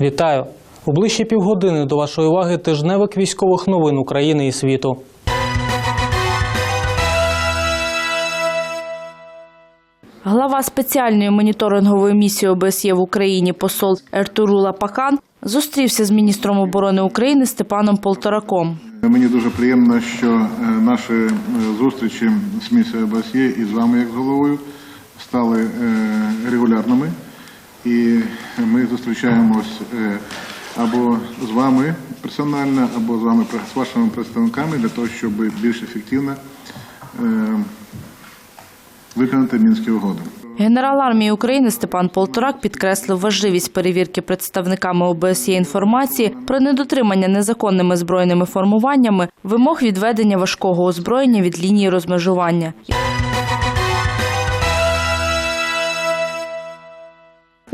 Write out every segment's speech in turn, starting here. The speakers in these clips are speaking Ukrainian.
Вітаю! У ближчі півгодини до вашої уваги тижневик військових новин України і світу. Глава спеціальної моніторингової місії ОБСЄ в Україні посол Ертурула Пакан зустрівся з міністром оборони України Степаном Полтораком. Мені дуже приємно, що е, наші е, зустрічі з місією ОБСЄ і з вами, як з головою, стали е, регулярними. І ми зустрічаємось е, або з вами персонально, або з вами з вашими представниками для того, щоб більш ефективно е, виконати мінські угоди. Генерал армії України Степан Полторак підкреслив важливість перевірки представниками ОБСЄ інформації про недотримання незаконними збройними формуваннями вимог відведення важкого озброєння від лінії розмежування.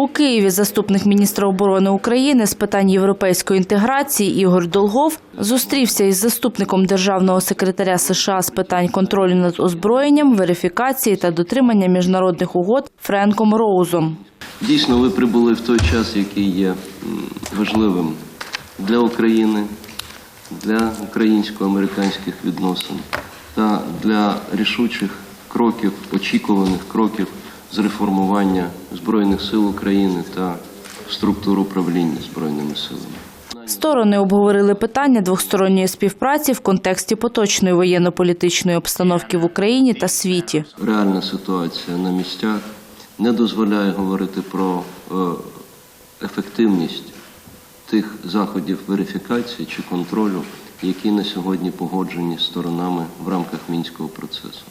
У Києві заступник міністра оборони України з питань європейської інтеграції Ігор Долгов зустрівся із заступником державного секретаря США з питань контролю над озброєнням, верифікації та дотримання міжнародних угод Френком Роузом. Дійсно, ви прибули в той час, який є важливим для України, для українсько-американських відносин та для рішучих кроків, очікуваних кроків з реформування Збройних сил України та структур управління Збройними силами. Сторони обговорили питання двосторонньої співпраці в контексті поточної воєнно-політичної обстановки в Україні та світі. Реальна ситуація на місцях не дозволяє говорити про е, ефективність тих заходів верифікації чи контролю, які на сьогодні погоджені сторонами в рамках мінського процесу.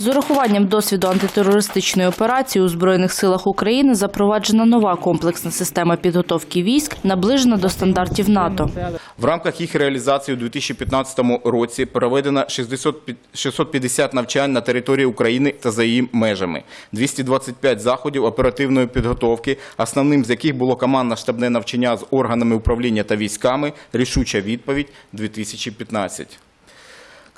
З урахуванням досвіду антитерористичної операції у Збройних силах України запроваджена нова комплексна система підготовки військ, наближена до стандартів НАТО. В рамках їх реалізації у 2015 році проведено 60 650 навчань на території України та за її межами, 225 заходів оперативної підготовки, основним з яких було командно-штабне навчання з органами управління та військами, рішуча відповідь 2015.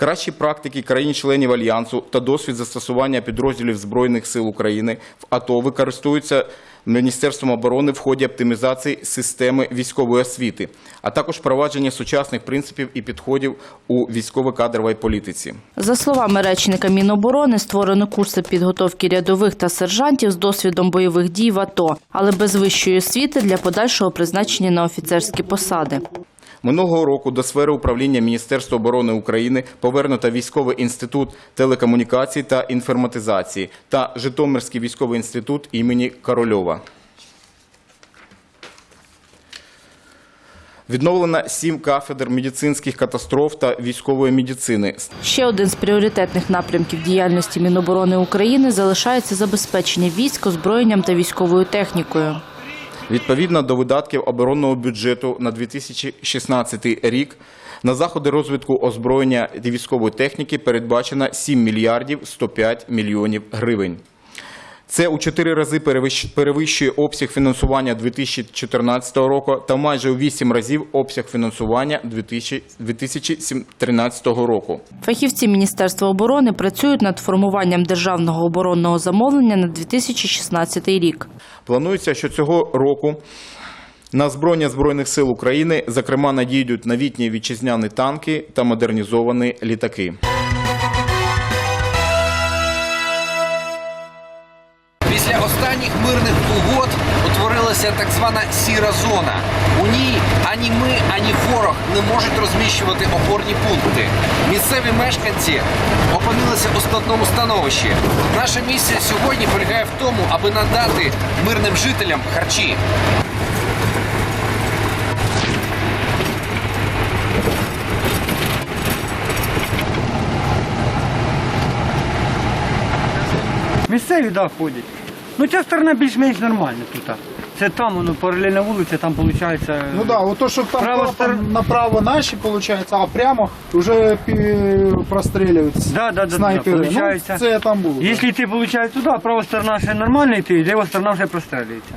Кращі практики країн-членів Альянсу та досвід застосування підрозділів Збройних сил України в АТО використовуються Міністерством оборони в ході оптимізації системи військової освіти, а також впровадження сучасних принципів і підходів у військово-кадровій політиці. За словами речника Міноборони, створено курси підготовки рядових та сержантів з досвідом бойових дій в АТО, але без вищої освіти для подальшого призначення на офіцерські посади. Минулого року до сфери управління Міністерства оборони України повернуто військовий інститут телекомунікацій та інформатизації та Житомирський військовий інститут імені Корольова. Відновлено сім кафедр медицинських катастроф та військової медицини. Ще один з пріоритетних напрямків діяльності Міноборони України залишається забезпечення військ озброєнням та військовою технікою. Відповідно до видатків оборонного бюджету на 2016 рік на заходи розвитку озброєння військової техніки передбачено 7 мільярдів 105 мільйонів гривень. Це у чотири рази перевищ- перевищує обсяг фінансування 2014 року та майже у вісім разів обсяг фінансування 2000 2013 року. Фахівці Міністерства оборони працюють над формуванням державного оборонного замовлення на 2016 рік. Планується, що цього року на озброєння Збройних сил України, зокрема, надійдуть новітні вітчизняні танки та модернізовані літаки. Звана сіра зона. У ній ані ми, ані ворог не можуть розміщувати опорні пункти. Місцеві мешканці опинилися у складному становищі. Наша місія сьогодні полягає в тому, аби надати мирним жителям харчі. Місцеві, да, ходять. Ну ця сторона більш-менш нормальна тут. Це там, воно паралельна вулиця, там виходить. Ну да, вот то, что там Право клапан стор- направо наши, получается, а прямо уже пи- простреливаются Да, да, да, снайперы. да, получается. Ну, це там було. Якщо йти, виходить, туди, права сторона ще нормальна йти, ліва сторона вже прострелюється.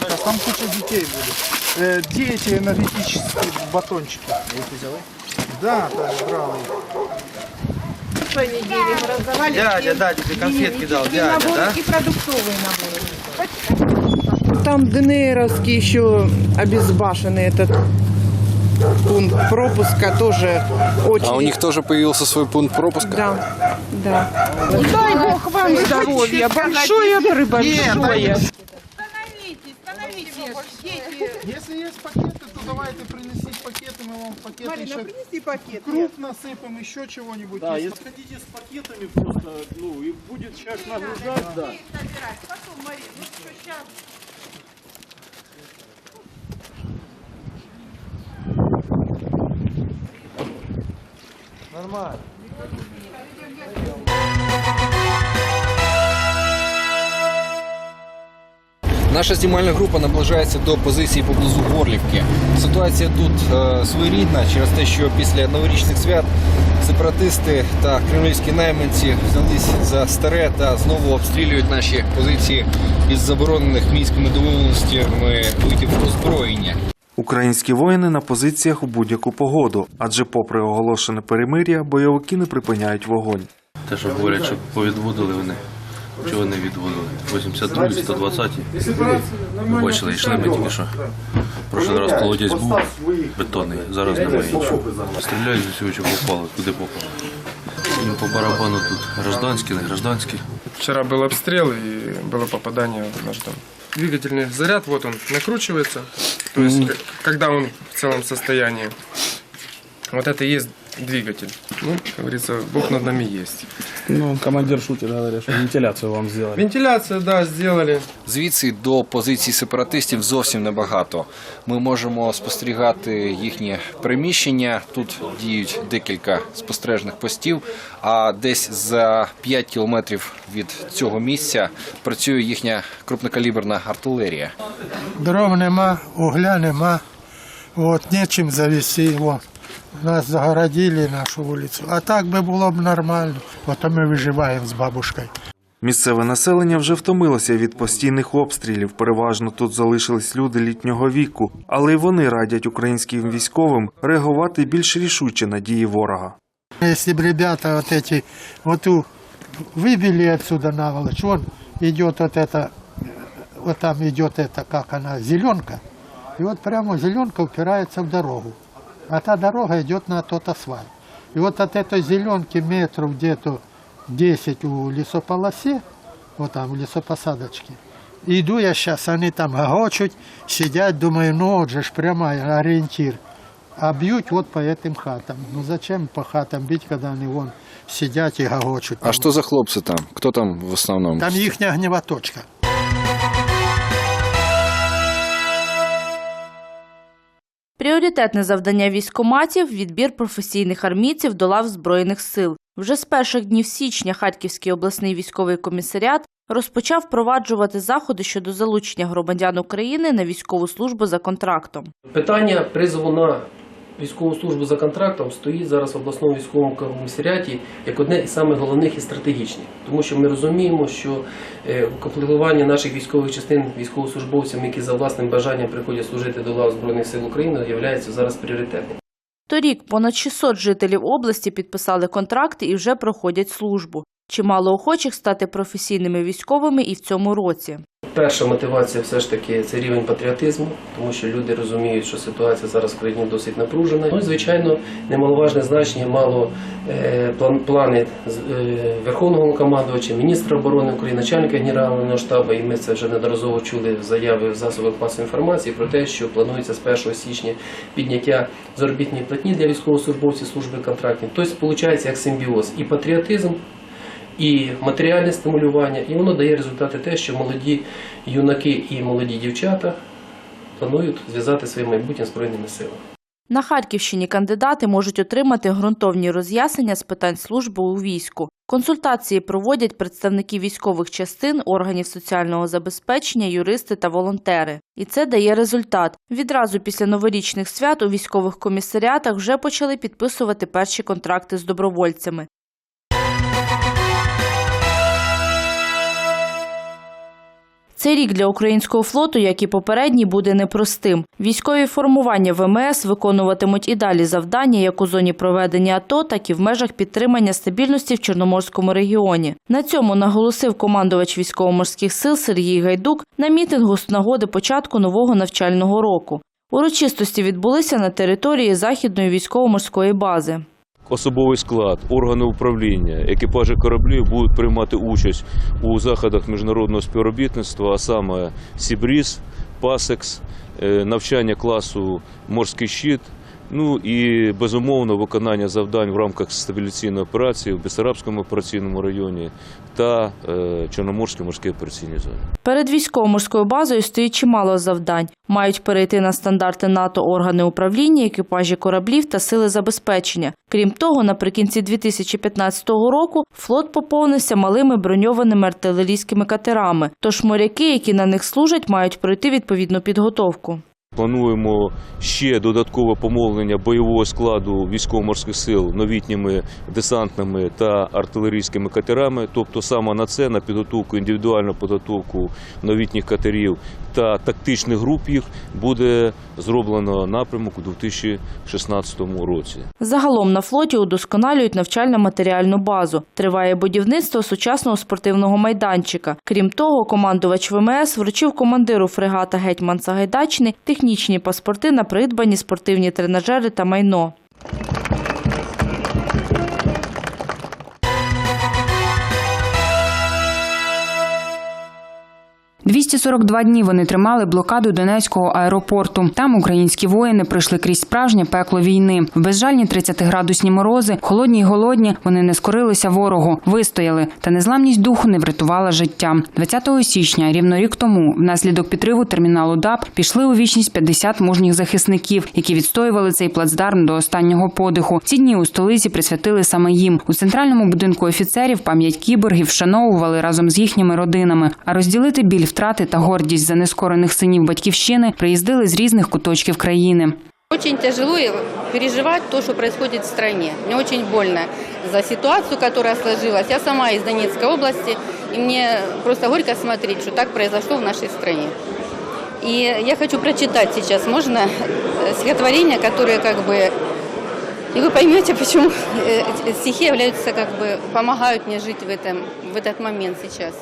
Сейчас там куча детей будет. Э, где эти энергетические батончики? Да, да, брал их. Дядя, да, тебе конфетки дал, дядя, да? Там ДНРовский еще обезбашенный этот пункт пропуска тоже очень. А у них тоже появился свой пункт пропуска? Да, да. Ну, дай Бог вам здоровья, большое прибольшое. Если есть пакеты, то давайте принесите мы вам пакеты Марина, еще принеси пакет. круп насыпем, еще чего-нибудь. Да, Если хотите с пакетами просто, ну, и будет сейчас нагружать, да. Наша знімальна група наближається до позиції поблизу Горлівки. Ситуація тут е, своєрідна через те, що після новорічних свят сепаратисти та кремлівські найманці взялись за старе та знову обстрілюють наші позиції із заборонених мінськими домовленостями видів озброєння. Українські воїни на позиціях у будь-яку погоду, адже, попри оголошене перемир'я, бойовики не припиняють вогонь. Те, що говорять, що повідводили вони. Чого не відводили? 82 120 Ми бачили, йшли ми тільки що. Прошлий раз колодязь був бетонний, зараз немає нічого. Стріляють з усього, чого попало, куди попало. Їм по барабану тут гражданські, не гражданські. Вчера был обстрел и было попадание в наш дом. Двигательный заряд, вот он, накручивается. То есть, к- когда он в целом состоянии. Вот это и есть двигатель. Ну, как говорится, Бог над нами есть. Ну, командир шутер говорить, що вентиляцію вам зробили. Вентиляцию, да, сделали. Звідси до позицій сепаратистів зовсім небагато. Ми можемо спостерігати їхнє приміщення. Тут діють декілька спостережних постів. А десь за 5 кілометрів від цього місця працює їхня крупнокаліберна артилерія. Дров нема, угля нема. Вот, нечем завести его. Нас загородили нашу вулицю. А так би було б нормально. Ото ми виживаємо з бабушкою. Місцеве населення вже втомилося від постійних обстрілів. Переважно тут залишились люди літнього віку, але й вони радять українським військовим реагувати більш рішуче на дії ворога. Если бы ребята вот эти вот ту выбили отсюда наволочь, вон идет вот это, вот там идет это, как она, зеленка, и вот прямо зеленка упирается в дорогу, а та дорога идет на тот асфальт. И вот от этой зеленки метров где-то 10 у лесополосе, вот там в лесопосадочке, иду я сейчас, они там гогочут, сидят, думаю, ну вот же ж прямо ориентир. А бьют вот по этим хатам. Ну зачем по хатам бить, когда они вон сидят и гогочут? А що за хлопці там? Хто там в основному? Там їхня гнєва точка. Пріоритетне завдання військоматів відбір професійних армійців до лав збройних сил. Вже з перших днів січня Харківський обласний військовий комісаріат розпочав впроваджувати заходи щодо залучення громадян України на військову службу за контрактом. Питання призову на військову службу за контрактом стоїть зараз в обласному військовому комісаріаті як одне із самих головних і стратегічних, тому що ми розуміємо, що е, комплектування наших військових частин військовослужбовцями, які за власним бажанням приходять служити до лав збройних сил України, є зараз пріоритетним. Торік понад 600 жителів області підписали контракти і вже проходять службу. Чимало охочих стати професійними військовими і в цьому році. Перша мотивація все ж таки це рівень патріотизму, тому що люди розуміють, що ситуація зараз в країні досить напружена. Ну і звичайно, немаловажне значення мало е, план, плани е, верховного командувача, міністра оборони України, начальника генерального штабу. І ми це вже неодноразово чули в заяви в засобах масової інформації про те, що планується з 1 січня підняття заробітної платні для військовослужбовців служби контрактів. Тобто, виходить як симбіоз і патріотизм і матеріальне стимулювання, і воно дає результати те, що молоді юнаки і молоді дівчата планують зв'язати своє майбутнє збройними силами. На Харківщині кандидати можуть отримати ґрунтовні роз'яснення з питань служби у війську. Консультації проводять представники військових частин, органів соціального забезпечення, юристи та волонтери. І це дає результат. Відразу після новорічних свят у військових комісаріатах вже почали підписувати перші контракти з добровольцями. Цей рік для українського флоту, як і попередній, буде непростим. Військові формування ВМС виконуватимуть і далі завдання як у зоні проведення АТО, так і в межах підтримання стабільності в Чорноморському регіоні. На цьому наголосив командувач військово-морських сил Сергій Гайдук на мітингу з нагоди початку нового навчального року. Урочистості відбулися на території західної військово-морської бази. Особовий склад, органи управління, екіпажі кораблів будуть приймати участь у заходах міжнародного співробітництва, а саме Сібріз, Пасекс, е, навчання класу Морський щит. Ну і безумовно виконання завдань в рамках стабіляційної операції в Бессарабському операційному районі та е, Чорноморській морській операційній зоні. Перед військово-морською базою стоїть чимало завдань. Мають перейти на стандарти НАТО органи управління, екіпажі кораблів та сили забезпечення. Крім того, наприкінці 2015 року флот поповнився малими броньованими артилерійськими катерами. Тож моряки, які на них служать, мають пройти відповідну підготовку. Плануємо ще додаткове помовлення бойового складу військово-морських сил новітніми десантними та артилерійськими катерами. Тобто саме на це, на підготовку, індивідуальну підготовку новітніх катерів та тактичних груп їх буде зроблено напрямок у 2016 році. Загалом на флоті удосконалюють навчально-матеріальну базу. Триває будівництво сучасного спортивного майданчика. Крім того, командувач ВМС вручив командиру фрегата Гетьман Сагайдачний технічні паспорти на придбані спортивні тренажери та майно. – 242 дні вони тримали блокаду Донецького аеропорту. Там українські воїни пройшли крізь справжнє пекло війни. В безжальні 30-градусні морози, холодні й голодні, вони не скорилися ворогу, вистояли, та незламність духу не врятувала життя. 20 січня, рівно рік тому, внаслідок підриву терміналу ДАП пішли у вічність 50 мужніх захисників, які відстоювали цей плацдарм до останнього подиху. Ці дні у столиці присвятили саме їм. У центральному будинку офіцерів пам'ять кіборгів вшановували разом з їхніми родинами. А розділити біль втрати та гордість за нескорених синів батьківщини приїздили з різних куточків країни. Очень тяжело переживать то, что происходит в стране. Мне очень больно за ситуацию, которая сложилась. Я сама из Донецкой области, и мне просто горько смотреть, что так произошло в нашей стране. И я хочу прочитать сейчас, можно, э, стихотворения, которые как бы... И вы поймете, почему э, эти стихи являются как бы... помогают мне жить в, этом, в этот момент сейчас.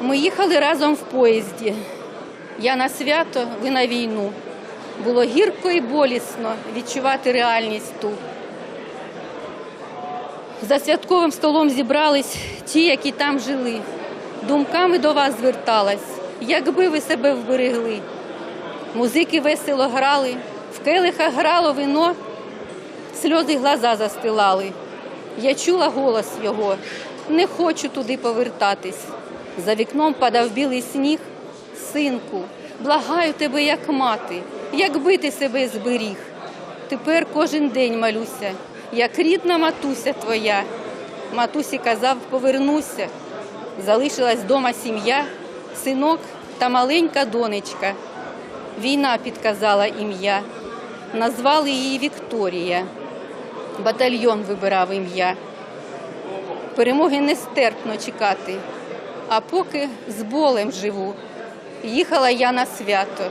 Ми їхали разом в поїзді. Я на свято, ви на війну. Було гірко і болісно відчувати реальність ту. За святковим столом зібрались ті, які там жили. Думками до вас зверталась, якби ви себе вберегли. Музики весело грали, в келихах грало вино, сльози глаза застилали. Я чула голос його, не хочу туди повертатись. За вікном падав білий сніг. Синку, благаю тебе, як мати, якби ти себе зберіг. Тепер кожен день малюся, як рідна матуся твоя. Матусі казав, повернуся. Залишилась вдома сім'я, синок та маленька донечка. Війна підказала ім'я, назвали її Вікторія. Батальйон вибирав ім'я. Перемоги нестерпно чекати. А поки з болем живу. Їхала я на свято,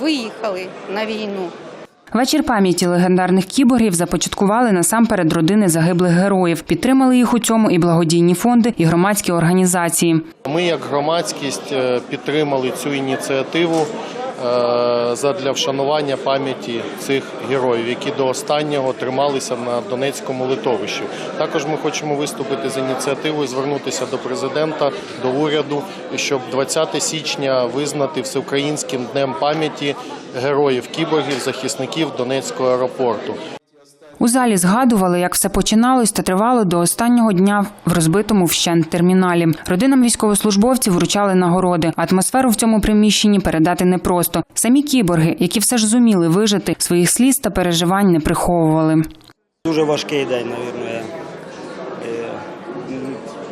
виїхали на війну. Вечір пам'яті легендарних кіборгів започаткували насамперед родини загиблих героїв. Підтримали їх у цьому і благодійні фонди, і громадські організації. Ми, як громадськість, е, підтримали цю ініціативу задля вшанування пам'яті цих героїв, які до останнього трималися на Донецькому литовищі. Також ми хочемо виступити з ініціативою, звернутися до президента, до уряду, щоб 20 січня визнати всеукраїнським днем пам'яті героїв кіборгів, захисників Донецького аеропорту. У залі згадували, як все починалось та тривало до останнього дня в розбитому вщент терміналі. Родинам військовослужбовців вручали нагороди. Атмосферу в цьому приміщенні передати непросто. Самі кіборги, які все ж зуміли вижити, своїх сліз та переживань не приховували. Дуже важкий день, мабуть.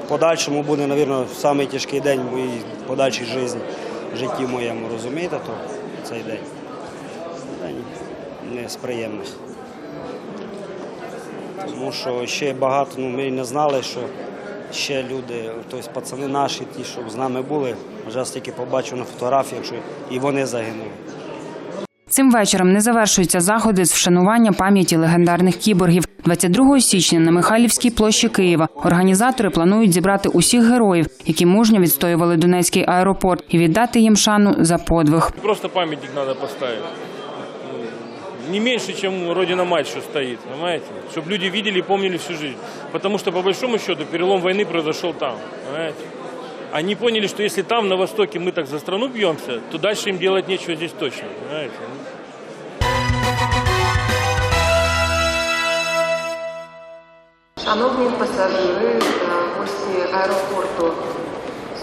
В подальшому буде, мабуть, самий тяжкий день в моїй подальшій житті, в житті моєму, розумієте, то цей день. День не з приємних. Тому що ще багато, ну, ми не знали, що ще люди, тобто пацани наші, ті, що з нами були, вже тільки побачив на фотографіях, що і вони загинули. Цим вечором не завершуються заходи з вшанування пам'яті легендарних кіборгів. 22 січня на Михайлівській площі Києва організатори планують зібрати усіх героїв, які мужньо відстоювали Донецький аеропорт, і віддати їм шану за подвиг. Просто памятник надо поставить. Не меньше, чем Родина-Мать, что стоит, понимаете? Чтобы люди видели и помнили всю жизнь. Потому что, по большому счету, перелом войны произошел там, понимаете? Они поняли, что если там, на Востоке, мы так за страну бьемся, то дальше им делать нечего здесь точно, понимаете? Шановні пасажири та гості аеропорту,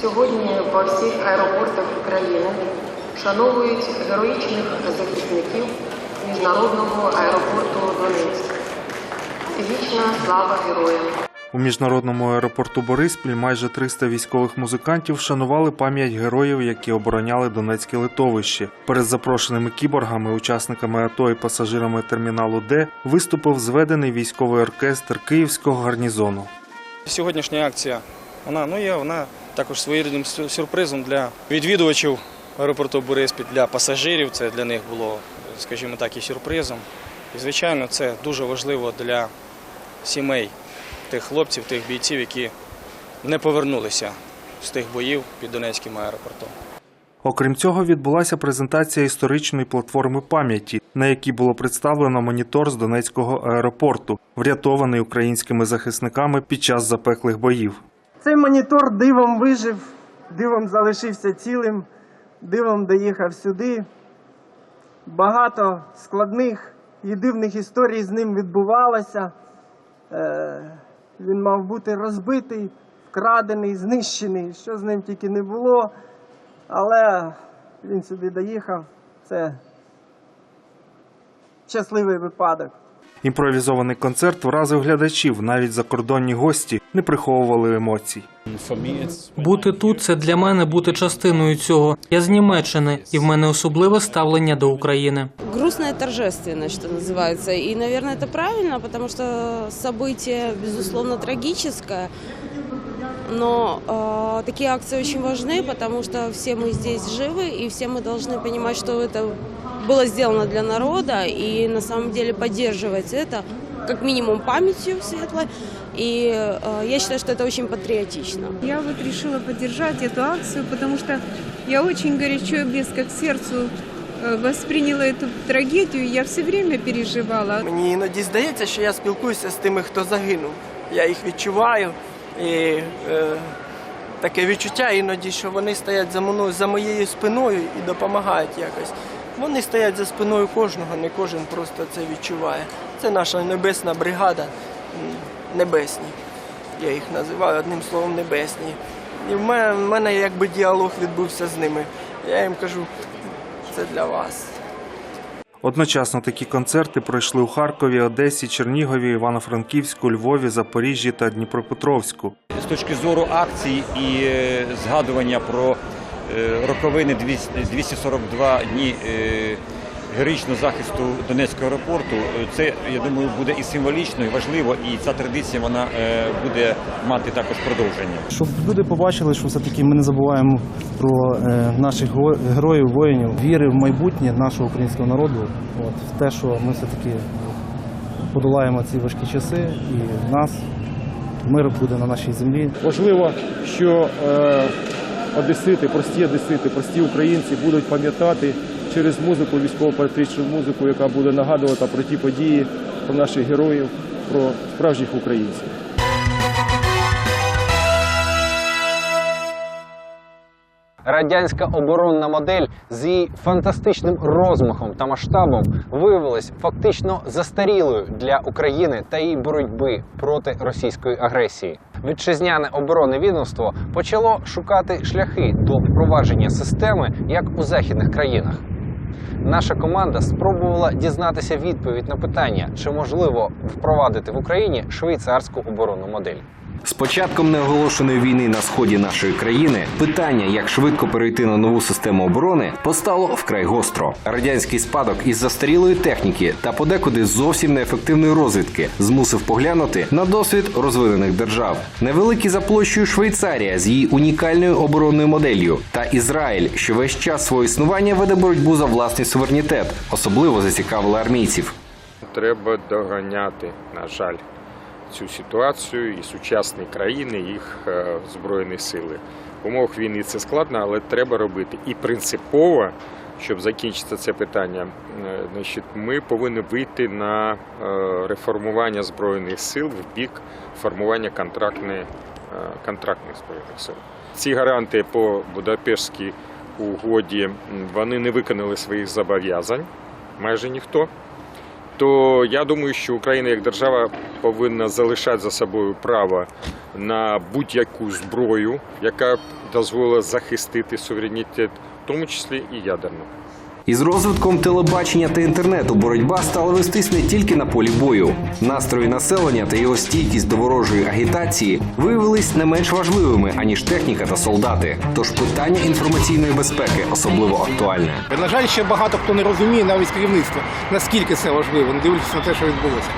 сьогодні по всіх аеропортах України вшановують героїчних захисників міжнародного аеропорту Донецьк. Вічна слава героям! У міжнародному аеропорту Бориспіль майже 300 військових музикантів вшанували пам'ять героїв, які обороняли Донецьке литовище. Перед запрошеними кіборгами, учасниками АТО і пасажирами терміналу Д виступив зведений військовий оркестр Київського гарнізону. Сьогоднішня акція вона ну є вона також своєрідним сюрпризом для відвідувачів аеропорту Бориспіль, для пасажирів. Це для них було, скажімо так, і сюрпризом. І звичайно, це дуже важливо для сімей тих хлопців, тих бійців, які не повернулися з тих боїв під Донецьким аеропортом. Окрім цього, відбулася презентація історичної платформи пам'яті, на якій було представлено монітор з Донецького аеропорту, врятований українськими захисниками під час запеклих боїв. Цей монітор дивом вижив, дивом залишився цілим, дивом доїхав сюди. Багато складних і дивних історій з ним відбувалося. Е, Він мав бути розбитий, вкрадений, знищений, що з ним тільки не було. Але він сюди доїхав. Це щасливий випадок. Імпровізований концерт вразив глядачів. Навіть закордонні гості не приховували емоцій. Бути тут це для мене бути частиною цього. Я з Німеччини, і в мене особливе ставлення до України. грустная торжественность, что называется. И, наверное, это правильно, потому что событие, безусловно, трагическое. Но э, такие акции очень важны, потому что все мы здесь живы, и все мы должны понимать, что это было сделано для народа, и на самом деле поддерживать это как минимум памятью светлой. И э, я считаю, что это очень патриотично. Я вот решила поддержать эту акцию, потому что я очень горячо и близко к сердцу э, восприняла эту трагедию. Я все время переживала. Мені іноді здається, що я спілкуюся з тими, хто загинув. Я їх відчуваю. І е, таке відчуття іноді, що вони стоять за мною, за моєю спиною і допомагають якось. Вони стоять за спиною кожного, не кожен просто це відчуває. Це наша небесна бригада, небесні. Я їх називаю одним словом небесні. І в мене, в мене якби діалог відбувся з ними. Я їм кажу, це для вас. Одночасно такі концерти пройшли у Харкові, Одесі, Чернігові, Івано-Франківську, Львові, Запоріжжі та Дніпропетровську. з точки зору акцій і е, згадування про е, роковини 200 242 дні е, героїчного захисту Донецького аеропорту, е, це я думаю буде і символічно, і важливо, і ця традиція вона е, буде мати також продовження. Щоб люди побачили, що все-таки ми не забуваємо про е, наших героїв, воїнів, віри в майбутнє нашого українського народу, от, в те, що ми все-таки подолаємо ці важкі часи, і в нас мир буде на нашій землі. Важливо, що е, одесити, прості одесити, прості українці будуть пам'ятати через музику, військово-патріотичну музику, яка буде нагадувати про ті події, про наших героїв, про справжніх українців. Радянська оборонна модель з її фантастичним розмахом та масштабом виявилась фактично застарілою для України та її боротьби проти російської агресії. Вітчизняне оборонне відомство почало шукати шляхи до впровадження системи як у західних країнах. Наша команда спробувала дізнатися відповідь на питання, чи можливо впровадити в Україні швейцарську оборонну модель. З початком неоголошеної війни на сході нашої країни питання, як швидко перейти на нову систему оборони, постало вкрай гостро. Радянський спадок із застарілої техніки та подекуди зовсім неефективної розвідки змусив поглянути на досвід розвинених держав. Невеликі за площею Швейцарія з її унікальною оборонною моделлю та Ізраїль, що весь час свого існування веде боротьбу за власний суверенітет, особливо зацікавили армійців. Треба доганяти, на жаль, цю ситуацію і сучасні країни, їх е, збройні сили. В умовах війни це складно, але треба робити. І принципово, щоб закінчити це питання, е, значить, ми повинні вийти на е, реформування збройних сил в бік формування контрактної, контрактних збройних сил. Ці гаранти по Будапештській угоді вони не виконали своїх зобов'язань, майже ніхто то я думаю, що Україна як держава повинна залишати за собою право на будь-яку зброю, яка дозволила захистити суверенітет, в тому числі і ядерну. Із розвитком телебачення та інтернету боротьба стала вестись не тільки на полі бою. Настрої населення та його стійкість до ворожої агітації виявились не менш важливими аніж техніка та солдати. Тож питання інформаційної безпеки особливо актуальне. На жаль, ще багато хто не розуміє, навіть керівництво наскільки це важливо, не дивлячись на те, що відбулося.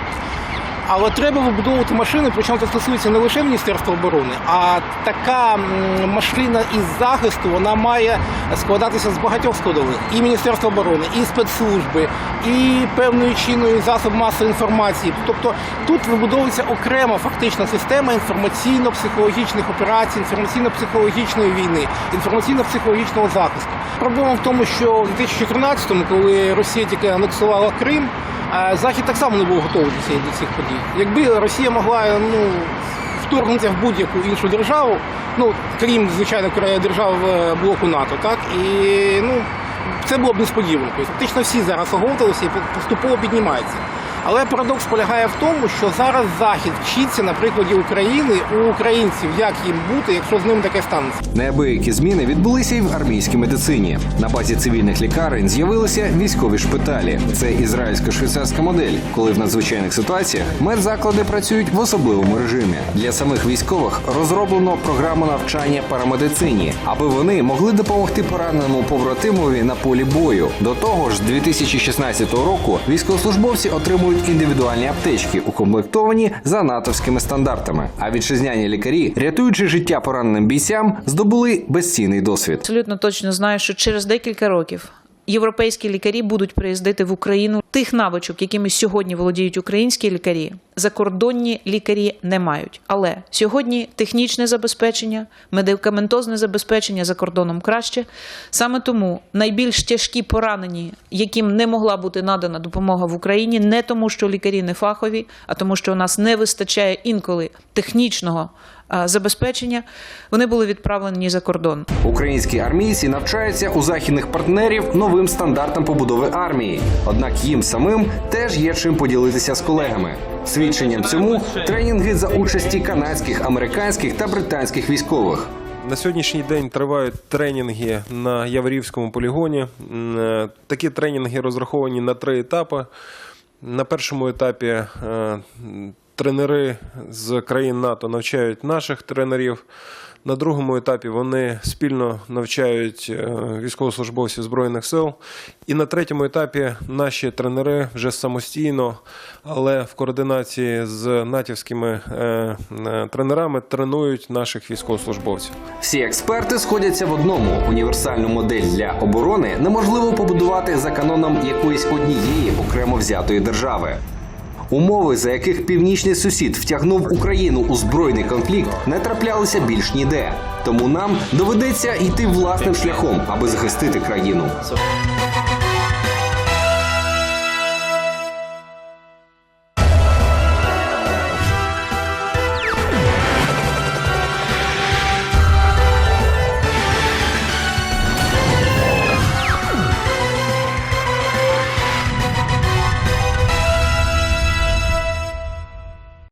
Але треба вибудовувати машини, причому це стосується не лише Міністерства оборони, а така машина із захисту вона має складатися з багатьох складових. І Міністерства оборони, і спецслужби, і певної чинної засоб масової інформації. Тобто тут вибудовується окрема фактична система інформаційно-психологічних операцій, інформаційно-психологічної війни, інформаційно-психологічного захисту. Проблема в тому, що в 2014-му, коли Росія тільки анексувала Крим, Захід так само не був готовий до цих подій. Якби Росія могла ну, вторгнутися в будь-яку іншу державу, ну крім звичайно держав е, блоку НАТО, так і ну це було б несподіванкою. Фактично всі зараз оговталися і по- поступово піднімаються. Але парадокс полягає в тому, що зараз Захід вчиться на прикладі України у українців, як їм бути, якщо з ним таке станеться. Неабиякі зміни відбулися і в армійській медицині. На базі цивільних лікарень з'явилися військові шпиталі. Це ізраїльсько-швейцарська модель, коли в надзвичайних ситуаціях медзаклади працюють в особливому режимі. Для самих військових розроблено програму навчання парамедицині, аби вони могли допомогти пораненому побратимові на полі бою. До того ж, з 2016 року військовослужбовці отримують індивідуальні аптечки, укомплектовані за натовськими стандартами. А вітчизняні лікарі, рятуючи життя пораненим бійцям, здобули безцінний досвід. Абсолютно точно знаю, що через декілька років європейські лікарі будуть приїздити в Україну. Тих навичок, якими сьогодні володіють українські лікарі, закордонні лікарі не мають. Але сьогодні технічне забезпечення, медикаментозне забезпечення за кордоном краще. Саме тому найбільш тяжкі поранені, яким не могла бути надана допомога в Україні, не тому, що лікарі не фахові, а тому, що у нас не вистачає інколи технічного забезпечення, вони були відправлені за кордон. Українські армійці навчаються у західних партнерів новим стандартам побудови армії. Однак їм самим теж є чим поділитися з колегами. Свідченням цьому тренінги за участі канадських, американських та британських військових. На сьогоднішній день тривають тренінги на Яворівському полігоні. Е, Такі тренінги розраховані на три етапи. На першому етапі е, тренери з країн НАТО навчають наших тренерів. На другому етапі вони спільно навчають е, військовослужбовців Збройних сил. І на третьому етапі наші тренери вже самостійно, але в координації з натівськими е, е, тренерами тренують наших військовослужбовців. Всі експерти сходяться в одному: універсальну модель для оборони неможливо побудувати за каноном якоїсь однієї окремо взятої держави. Умови, за яких північний сусід втягнув Україну у збройний конфлікт, не траплялися більш ніде. Тому нам доведеться йти власним шляхом, аби захистити країну.